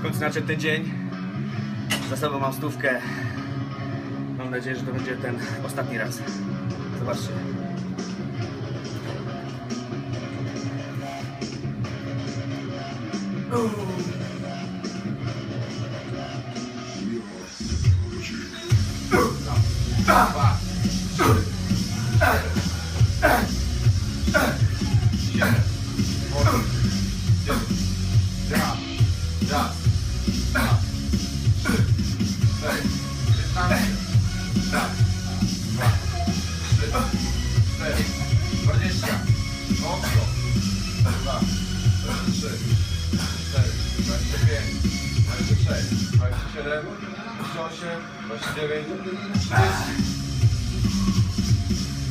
W końcu nadszedł ten dzień. Za sobą mam stówkę. Mam nadzieję, że to będzie ten ostatni raz. Zobaczcie.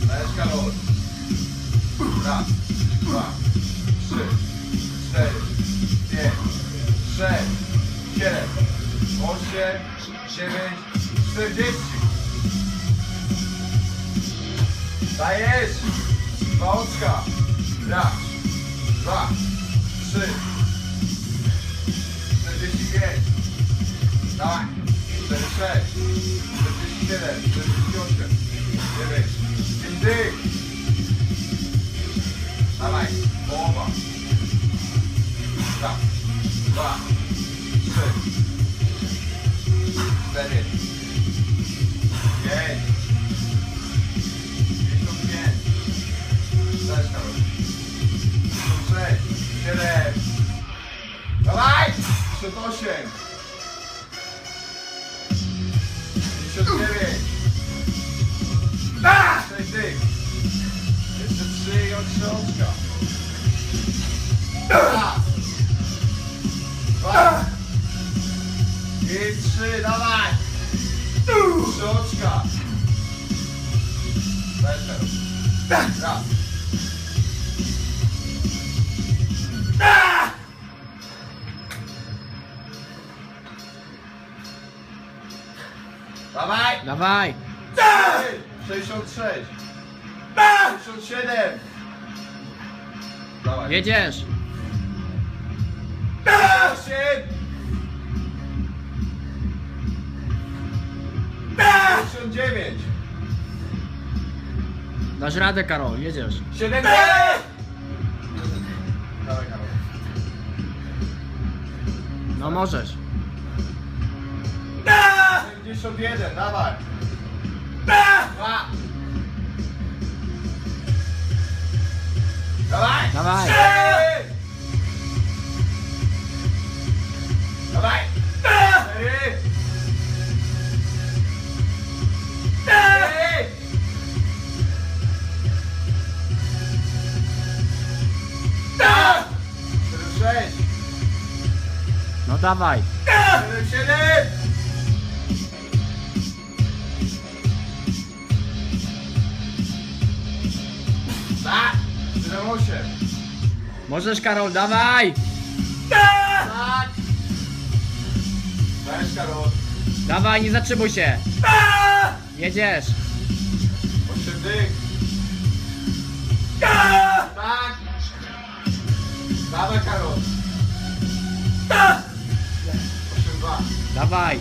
Dajesz Karol. Raz, dwa, trzy, cztery, pięć, sześć, siedem, osiem, dziewięć, czterdzieści. Dajesz! Dwa oczka. Raz, dwa, trzy, 47, 48, 9, 50. Dawaj, połowa. Raz, dwa, trzy, cztery, pięć, pięćdziesiąt pięć, sześć, pięćdziesiąt sześć, siedem, dawaj, 38, dziewięć. Sześć dych. Trzy i od środka. Raz. Dwa. I trzy, dawaj. Teraz. Raz. Dawaj. Dawaj! 66. 67. Dawaj. Jedziesz! 8. 69. Dasz radę, Karol, jedziesz. 70. Dawaj, Karol. No możesz. 71, dawaj. Dwa. Dawaj. Dawaj. Dawaj. Cztery. Cztery. Sześć. No dawaj. Siedem, siedem. Osiem. Możesz, Karol, dawaj! Tak. Dajesz, Karol. Dawaj, nie zatrzymuj się! Jedziesz! Osiem dych. Tak. Dawaj, Karol. Osiem, dwa. Dawaj!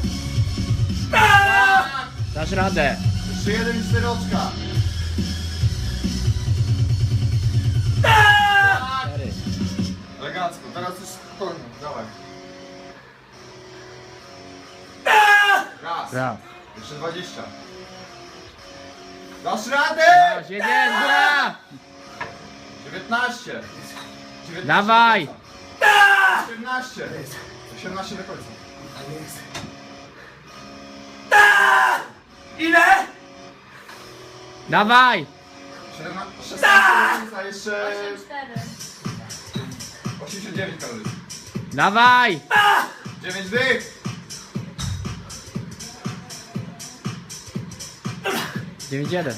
Tak. Dasz radę! Jeszcze jeden i cztery Elegancko, teraz już spokojnie, dawaj. Raz. Jeszcze 20. Dasz radę! Dasz, jedziesz, bra! 19. 19 Dawaj. do końca. 18. 18 do końca. Ile? Dawaj! 17, 16 do końca, jeszcze 89 kalorii. Dawaj! 9 dych. 9-1. 9 1.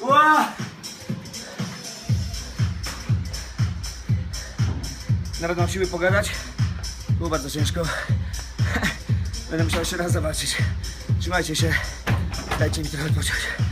Ła! Nawet mam siły pogadać. Było bardzo ciężko. Będę musiał jeszcze raz zobaczyć. Trzymajcie się. Dajcie mi trochę odpocząć.